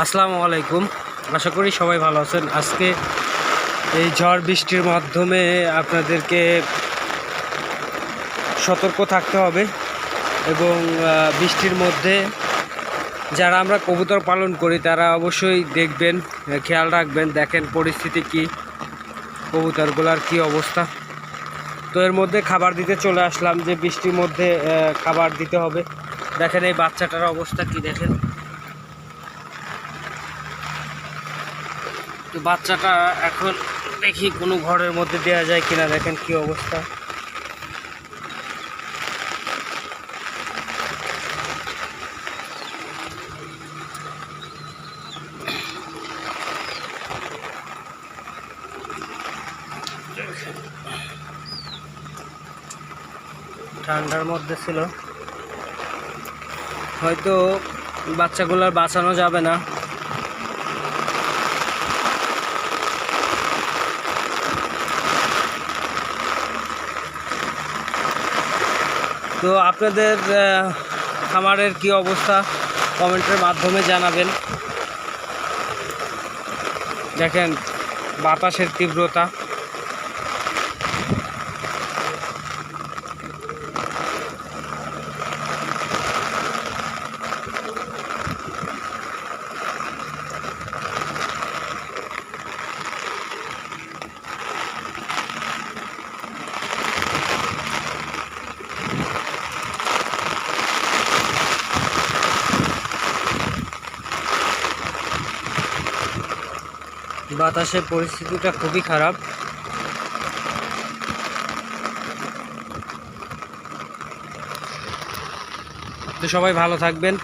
আসসালামু আলাইকুম। আশা করি সবাই ভালো আছেন। আজকে এই ঝড় বৃষ্টির মাধ্যমে আপনাদেরকে সতর্ক থাকতে হবে এবং বৃষ্টির মধ্যে যারা আমরা কবুতর পালন করি, তারা অবশ্যই দেখবেন, খেয়াল রাখবেন, দেখেন পরিস্থিতি কি, কবুতরগুলার কি অবস্থা। তো এর মধ্যে খাবার দিতে চলে আসলাম যে বৃষ্টির মধ্যে খাবার দিতে হবে। দেখেন এই বাচ্চাটার অবস্থা কি দেখেন। তো বাচ্চাটা এখন দেখি কোনো ঘরের মধ্যে দেওয়া যায় কিনা, দেখেন কি অবস্থা। ঠান্ডার মধ্যে ছিল। হয়তো বাচ্চাগুলোর বাঁচানো যাবে না। তো আপনাদের খামারের কি অবস্থা? কমেন্টের মাধ্যমে জানাবেন। দেখেন বাতাসের তীব্রতা। বাতাসের পরিস্থিতিটা খুবই খারাপ। তো সবাই ভালো থাকবেন।